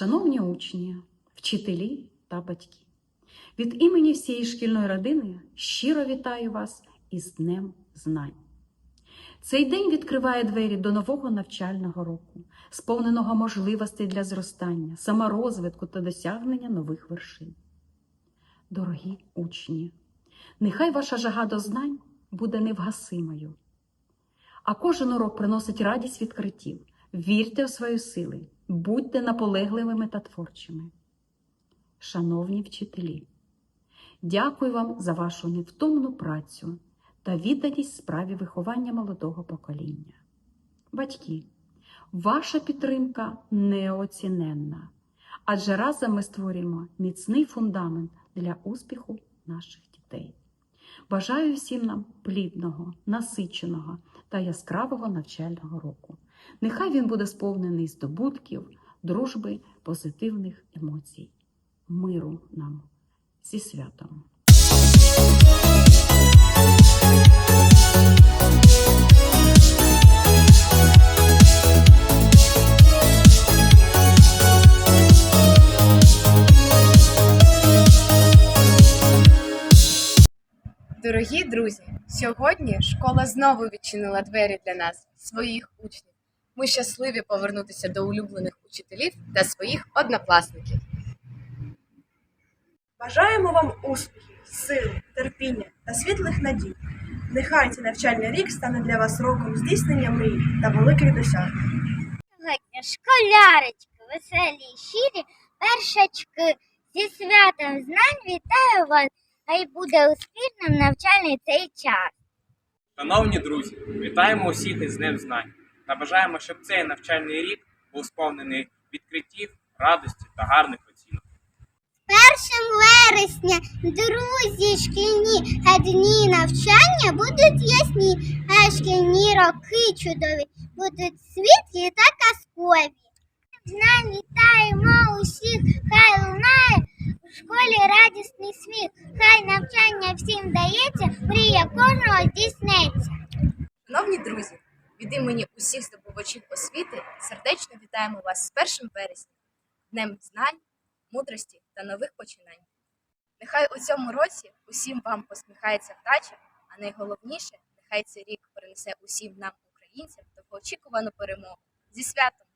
Шановні учні, вчителі та батьки, від імені всієї шкільної родини щиро вітаю вас із Днем Знань. Цей день відкриває двері до нового навчального року, сповненого можливостей для зростання, саморозвитку та досягнення нових вершин. Дорогі учні, нехай ваша жага до знань буде невгасимою, а кожен урок приносить радість відкриттів. Вірте у свої сили, будьте наполегливими та творчими. Шановні вчителі, дякую вам за вашу невтомну працю та відданість справі виховання молодого покоління. Батьки, ваша підтримка неоціненна, адже разом ми створюємо міцний фундамент для успіху наших дітей. Бажаю всім нам плідного, насиченого та яскравого навчального року. Нехай він буде сповнений здобутків, дружби, позитивних емоцій, миру нам зі святом. Дорогі друзі, сьогодні школа знову відчинила двері для нас, своїх учнів. Ми щасливі повернутися до улюблених учителів та своїх однокласників. Бажаємо вам успіхів, сили, терпіння та світлих надій. Нехай цей навчальний рік стане для вас роком здійснення мрій та великих досягнень. Сьогодні школярочки, веселі щирі, першачки. Зі святом знань вітаю вас, хай буде успішним навчальний цей час. Шановні друзі, вітаємо усіх із Днем Знань та бажаємо, щоб цей навчальний рік був сповнений відкриттів, радості та гарних оцінок. 1 вересня, друзі, шкільні дні навчання будуть ясні, а шкільні роки чудові будуть світлі та казкові. Знань вітаємо усіх, хай лунає у школі радісний сміх, хай навчання всім дається, мрія кожного здійсниться. Шановні друзі, від імені усіх здобувачів освіти сердечно вітаємо вас з 1 вересня, Днем знань, мудрості та нових починань. Нехай у цьому році усім вам посміхається вдача, а найголовніше, нехай цей рік принесе усім нам, українцям, довгоочікувану перемогу. Зі святом!